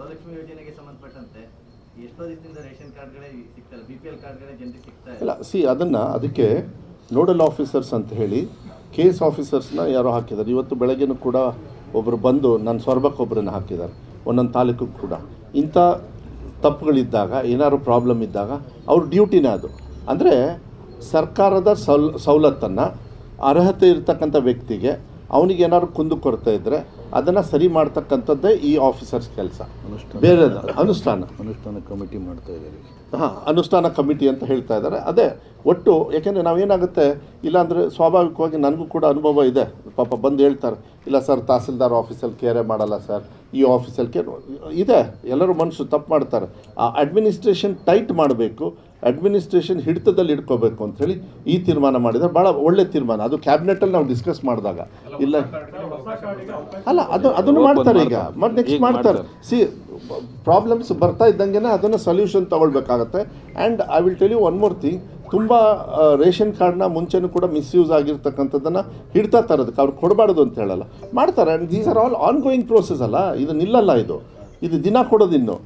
ಗೃಹಲಕ್ಷ್ಮಿ ಯೋಜನೆಗೆ ಸಂಬಂಧಪಟ್ಟಂತೆ ಎಷ್ಟೋ ದಿವಸದಿಂದ ರೇಷನ್ ಕಾರ್ಡ್ಗಳೇ ಸಿಗ್ತಲ್ಲ ಬಿ ಪಿ ಎಲ್ ಕಾರ್ಡ್ಗಳೇ ಜನರಿಗೆ ಸಿಗ್ತಾ ಇಲ್ಲ. ಸಿ ಅದನ್ನು ಅದಕ್ಕೆ ನೋಡಲ್ ಆಫೀಸರ್ಸ್ ಅಂತ ಹೇಳಿ, ಕೇಸ್ ಆಫೀಸರ್ಸ್ನ ಯಾರೋ ಹಾಕಿದ್ದಾರೆ. ಇವತ್ತು ಬೆಳಗ್ಗೆನೂ ಕೂಡ ಒಬ್ಬರು ಬಂದು ನನ್ನ ಸ್ವರ್ಭಕ್ಕೆ ಒಬ್ಬರನ್ನ ಹಾಕಿದ್ದಾರೆ. ಒಂದೊಂದು ತಾಲೂಕು ಕೂಡ. ಇಂಥ ತಪ್ಪುಗಳಿದ್ದಾಗ, ಏನಾದ್ರು ಪ್ರಾಬ್ಲಮ್ ಇದ್ದಾಗ ಅವ್ರ ಡ್ಯೂಟಿನೇ ಅದು. ಅಂದರೆ ಸರ್ಕಾರದ ಸೌಲ್, ಸವಲತ್ತನ್ನು ಅರ್ಹತೆ ಇರ್ತಕ್ಕಂಥ ವ್ಯಕ್ತಿಗೆ ಅವನಿಗೆ ಏನಾದ್ರು ಕುಂದು ಕೊರತೆ ಇದ್ದರೆ ಅದನ್ನು ಸರಿ ಮಾಡ್ತಕ್ಕಂಥದ್ದೇ ಈ ಆಫೀಸರ್ಸ್ ಕೆಲಸ. ಬೇರೆ ಅನುಷ್ಠಾನ. ಅನುಷ್ಠಾನ ಕಮಿಟಿ ಮಾಡ್ತಾ ಇದ್ದಾರೆ. ಹಾಂ ಅನುಷ್ಠಾನ ಕಮಿಟಿ ಅಂತ ಹೇಳ್ತಾ ಇದ್ದಾರೆ. ಅದೇ ಒಟ್ಟು ಯಾಕೆಂದರೆ ನಾವೇನಾಗುತ್ತೆ ಇಲ್ಲಾಂದರೆ ಸ್ವಾಭಾವಿಕವಾಗಿ ನನಗೂ ಕೂಡ ಅನುಭವ ಇದೆ. ಪಾಪ ಬಂದು ಹೇಳ್ತಾರೆ ಇಲ್ಲ ಸರ್ ತಹಸೀಲ್ದಾರ್ ಆಫೀಸಲ್ಲಿ ಕೇರೆ ಮಾಡಲ್ಲ ಸರ್. ಈ ಆಫೀಸಲ್ಲಿ ಕೇರ್ ಇದೆ. ಎಲ್ಲರೂ ಮನುಷ್ಯರು ತಪ್ಪು ಮಾಡ್ತಾರೆ. ಆ ಅಡ್ಮಿನಿಸ್ಟ್ರೇಷನ್ ಟೈಟ್ ಮಾಡಬೇಕು. ಅಡ್ಮಿನಿಸ್ಟ್ರೇಷನ್ ಹಿಡಿತದಲ್ಲಿ ಇಟ್ಕೋಬೇಕು ಹೇಳಿ ಈ ತೀರ್ಮಾನ ಮಾಡಿದರೆ ಭಾಳ ಒಳ್ಳೆ ತೀರ್ಮಾನ. ಅದು ಕ್ಯಾಬಿನೆಟಲ್ಲಿ ನಾವು ಡಿಸ್ಕಸ್ ಮಾಡಿದಾಗ. ಇಲ್ಲ. ಅಲ್ಲ ಅದು ಅದನ್ನು ಮಾಡ್ತಾರೆ ಈಗ. ಮತ್ತೆ ನೆಕ್ಸ್ಟ್ ಮಾಡ್ತಾರೆ. ಸಿ ಪ್ರಾಬ್ಲಮ್ಸ್ ಬರ್ತಾ ಇದ್ದಂಗೆನೇ ಅದನ್ನು solution ತಗೊಳ್ಬೇಕಾಗತ್ತೆ. And I will tell you one more thing ತುಂಬ ರೇಷನ್ ಕಾರ್ಡ್ನ ಮುಂಚೆನೂ ಕೂಡ ಮಿಸ್ಯೂಸ್ ಆಗಿರ್ತಕ್ಕಂಥದ್ದನ್ನು ಹಿಡ್ತಾ ತರೋದಕ್ಕೆ ಅವ್ರು ಕೊಡಬಾರ್ದು ಅಂತ ಹೇಳಲ್ಲ. ಮಾಡ್ತಾರೆ. And these are all ongoing process ಅಲ್ಲ. ಇದು ನಿಲ್ಲಲ್ಲ ಇದು. ಇದು ದಿನ ಕೊಡೋದಿನ್ನು.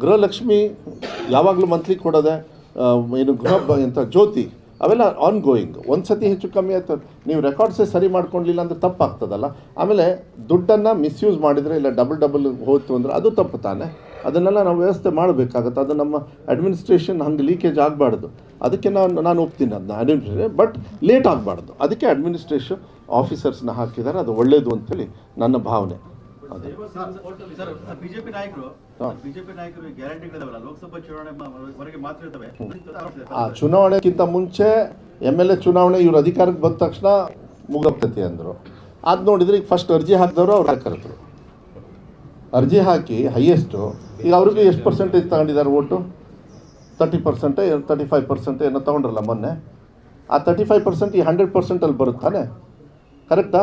ಗೃಹಲಕ್ಷ್ಮಿ ಯಾವಾಗಲೂ ಮಂತ್ಲಿ ಕೊಡೋದೆ. ಏನು ಗೃಹ ಎಂಥ ಜ್ಯೋತಿ, ಅವೆಲ್ಲ ಆನ್ ಗೋಯಿಂಗ್ ಒಂದು ಸತಿ ಹೆಚ್ಚು ಕಮ್ಮಿ ಆಯ್ತು. ನೀವು ರೆಕಾರ್ಡ್ಸೇ ಸರಿ ಮಾಡ್ಕೊಂಡಿಲ್ಲ ಅಂದರೆ ತಪ್ಪಾಗ್ತದಲ್ಲ. ಆಮೇಲೆ ದುಡ್ಡನ್ನು ಮಿಸ್ಯೂಸ್ ಮಾಡಿದರೆ ಇಲ್ಲ ಡಬಲ್ ಡಬಲ್ ಹೋಯ್ತು ಅಂದರೆ ಅದು ತಪ್ಪು ತಾನೆ. ಅದನ್ನೆಲ್ಲ ನಾವು ವ್ಯವಸ್ಥೆ ಮಾಡಬೇಕಾಗತ್ತೆ. ಅದು ನಮ್ಮ ಅಡ್ಮಿನಿಸ್ಟ್ರೇಷನ್ ಹಂಗೆ ಲೀಕೇಜ್ ಆಗಬಾರ್ದು. ಅದಕ್ಕೆ ನಾನು ನಾನು ಒಪ್ತೀನಿ ಅದನ್ನ ಅಡ್ಮಿನಿಸ್ಟ್ರೇಷನ್ ಬಟ್ ಲೇಟ್ ಆಗಬಾರ್ದು. ಅದಕ್ಕೆ ಅಡ್ಮಿನಿಸ್ಟ್ರೇಷನ್ ಆಫೀಸರ್ಸ್ನ ಹಾಕಿದ್ದಾರೆ. ಅದು ಒಳ್ಳೆಯದು ಅಂತೇಳಿ ನನ್ನ ಭಾವನೆ. ಬಿಜೆಪಿ ನಾಯಕರು ಬಿಜೆಪಿ ನಾಯಕರು ಗ್ಯಾರಂಟಿಗಳಿದಾವಲ್ಲ ಲೋಕಸಭಾ ಚುನಾವಣೆ ವರೆಗೆ ಮಾತ್ರ ಇರ್ತವೆ ಆ ಚುನಾವಣೆಗಿಂತ ಮುಂಚೆ ಎಂ ಎಲ್ ಎ ಚುನಾವಣೆ ಇವರು ಅಧಿಕಾರಕ್ಕೆ ಬಂದ ತಕ್ಷಣ ಮುಗಪ್ತತಿ ಅಂದರು. ಅದು ನೋಡಿದ್ರೆ ಈಗ ಫಸ್ಟ್ ಅರ್ಜಿ ಹಾಕಿದವರು ಅವ್ರು ಕರೆದ್ರು ಅರ್ಜಿ ಹಾಕಿ ಹೈಯೆಸ್ಟು ಈಗ ಅವ್ರಿಗೆ ಎಷ್ಟು ಪರ್ಸೆಂಟೇಜ್ ತಗೊಂಡಿದ್ದಾರೆ ಓಟು ತರ್ಟಿ ಪರ್ಸೆಂಟೇ ತರ್ಟಿ ಫೈವ್ ಪರ್ಸೆಂಟ್ ಏನೋ ತೊಗೊಂಡ್ರಲ್ಲ ಮೊನ್ನೆ. ಆ ತರ್ಟಿ ಫೈವ್ ಪರ್ಸೆಂಟ್ ಈ ಹಂಡ್ರೆಡ್ ಪರ್ಸೆಂಟಲ್ಲಿ ಬರುತ್ತಾನೆ. ಕರೆಕ್ಟಾ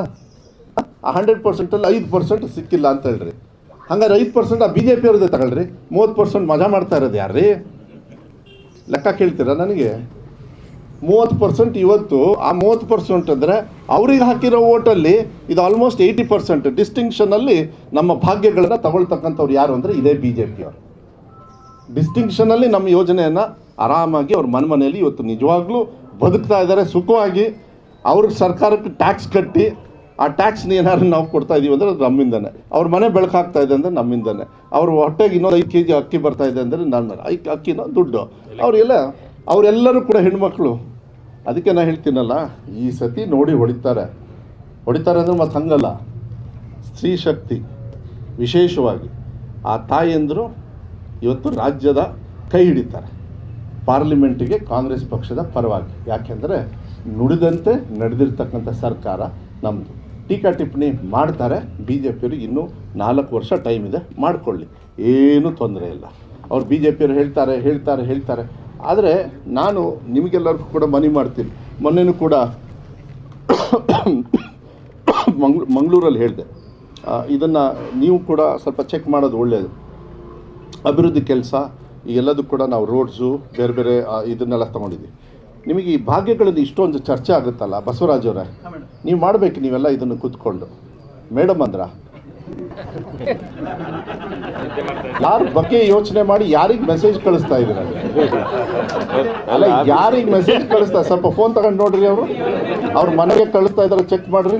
ಆ ಹಂಡ್ರೆಡ್ ಪರ್ಸೆಂಟಲ್ಲಿ ಐದು ಪರ್ಸೆಂಟ್ ಸಿಕ್ಕಿಲ್ಲ ಅಂತ ಹೇಳ್ರಿ. ಹಂಗಾರೆ ಐದು ಪರ್ಸೆಂಟ್ ಆ ಬಿ ಜೆ ಪಿಯವ್ರದ್ದೇ ತಗೊಳ್ರಿ. ಮೂವತ್ತು ಪರ್ಸೆಂಟ್ ಮಜಾ ಮಾಡ್ತಾ ಇರೋದು ಯಾರ್ರಿ? ಲೆಕ್ಕ ಕೇಳ್ತೀರಾ ನನಗೆ? ಮೂವತ್ತು ಪರ್ಸೆಂಟ್ ಇವತ್ತು, ಆ ಮೂವತ್ತು ಪರ್ಸೆಂಟ್ ಅಂದರೆ ಅವ್ರಿಗೆ ಹಾಕಿರೋ ಓಟಲ್ಲಿ ಇದು ಆಲ್ಮೋಸ್ಟ್ ಏಯ್ಟಿ ಪರ್ಸೆಂಟ್ ಡಿಸ್ಟಿಂಕ್ಷನಲ್ಲಿ ನಮ್ಮ ಭಾಗ್ಯಗಳನ್ನು ತಗೊಳ್ತಕ್ಕಂಥವ್ರು ಯಾರು ಅಂದರೆ ಇದೇ ಬಿ ಜೆ ಪಿಯವರು ಡಿಸ್ಟಿಂಕ್ಷನಲ್ಲಿ ನಮ್ಮ ಯೋಜನೆಯನ್ನು ಆರಾಮಾಗಿ ಅವ್ರ ಮನೆ ಮನೆಯಲ್ಲಿ ಇವತ್ತು ನಿಜವಾಗ್ಲೂ ಬದುಕ್ತಾ ಇದ್ದಾರೆ. ಸುಖವಾಗಿ ಅವ್ರಿಗೆ ಸರ್ಕಾರಕ್ಕೆ ಟ್ಯಾಕ್ಸ್ ಕಟ್ಟಿ ಆ ಟ್ಯಾಕ್ಸ್ನ ಏನಾದ್ರು ನಾವು ಕೊಡ್ತಾ ಇದೀವಿ ಅಂದರೆ ಅದು ನಮ್ಮಿಂದನೇ. ಅವ್ರ ಮನೆ ಬೆಳಕಾಗ್ತಾ ಇದೆ ಅಂದರೆ ನಮ್ಮಿಂದನೇ. ಅವ್ರ ಹೊಟ್ಟೆಗೆ ಇನ್ನೊಂದು ಐದು ಕೆ ಜಿ ಅಕ್ಕಿ ಬರ್ತಾ ಇದೆ ಅಂದರೆ ನನ್ನ, ಐ ಅಕ್ಕಿನ ದುಡ್ಡು. ಅವರೆಲ್ಲ, ಅವರೆಲ್ಲರೂ ಕೂಡ ಹೆಣ್ಮಕ್ಳು. ಅದಕ್ಕೆ ನಾನು ಹೇಳ್ತೀನಲ್ಲ, ಈ ಸತಿ ನೋಡಿ ಹೊಡಿತಾರೆ. ಹೊಡಿತಾರೆ ಅಂದರೆ ಮತ್ತೆ ಹಂಗಲ್ಲ. ಸ್ತ್ರೀ ಶಕ್ತಿ, ವಿಶೇಷವಾಗಿ. ಆ ತಾಯಂದರು ಇವತ್ತು ರಾಜ್ಯದ ಕೈ ಹಿಡಿತಾರೆ. ಪಾರ್ಲಿಮೆಂಟಿಗೆ ಕಾಂಗ್ರೆಸ್ ಪಕ್ಷದ ಪರವಾಗಿ. ಯಾಕೆಂದರೆ ನುಡಿದಂತೆ ನಡೆದಿರ್ತಕ್ಕಂಥ ಸರ್ಕಾರ ನಮ್ಮದು ಟೀಕಾ ಟಿಪ್ಪಣಿ ಮಾಡ್ತಾರೆ. ಬಿ ಜೆ ಪಿಯವರು ಇನ್ನೂ ನಾಲ್ಕು ವರ್ಷ ಟೈಮ್ ಇದೆ, ಮಾಡಿಕೊಳ್ಳಿ. ಏನೂ ತೊಂದರೆ ಇಲ್ಲ. ಅವ್ರು ಬಿ ಜೆ ಪಿಯವ್ರು ಹೇಳ್ತಾರೆ ಹೇಳ್ತಾರೆ ಹೇಳ್ತಾರೆ. ಆದರೆ ನಾನು ನಿಮಗೆಲ್ಲರಿಗೂ ಕೂಡ ಮನಿ ಮಾಡ್ತೀನಿ. ಮೊನ್ನೆನೂ ಕೂಡ ಮಂಗ್ಳೂ, ಮಂಗಳೂರಲ್ಲಿ ಹೇಳಿದೆ. ಇದನ್ನು ನೀವು ಕೂಡ ಸ್ವಲ್ಪ ಚೆಕ್ ಮಾಡೋದು ಒಳ್ಳೆಯದು ಅಭಿವೃದ್ಧಿ ಕೆಲಸ ಎಲ್ಲದೂ ಕೂಡ ನಾವು ರೋಡ್ಸು ಬೇರೆ ಬೇರೆ ಇದನ್ನೆಲ್ಲ ತೊಗೊಂಡಿದ್ದೀವಿ. ನಿಮಗೆ ಈ ಭಾಗ್ಯಗಳಲ್ಲಿ ಇಷ್ಟೊಂದು ಚರ್ಚೆ ಆಗುತ್ತಲ್ಲ ಬಸವರಾಜ್ ಅವರೇ? ನೀವು ಮಾಡಬೇಕು ನೀವೆಲ್ಲ ಇದನ್ನು ಕೂತ್ಕೊಂಡು. ಮೇಡಮ್ ಅಂದ್ರ? ಯಾರ ಬಗ್ಗೆ ಯೋಚನೆ ಮಾಡಿ ಯಾರಿಗೆ ಮೆಸೇಜ್ ಕಳಿಸ್ತಾ ಇದ್ದೀರ? ಅಲ್ಲ, ಯಾರಿಗೆ ಮೆಸೇಜ್ ಕಳಿಸ್ತಾ ಸ್ವಲ್ಪ ಫೋನ್ ತಗೊಂಡು ನೋಡ್ರಿ ಅವರು. ಅವ್ರ ಮನೆಗೆ ಕಳಿಸ್ತಾ ಇದಾರೆ ಚೆಕ್ ಮಾಡ್ರಿ.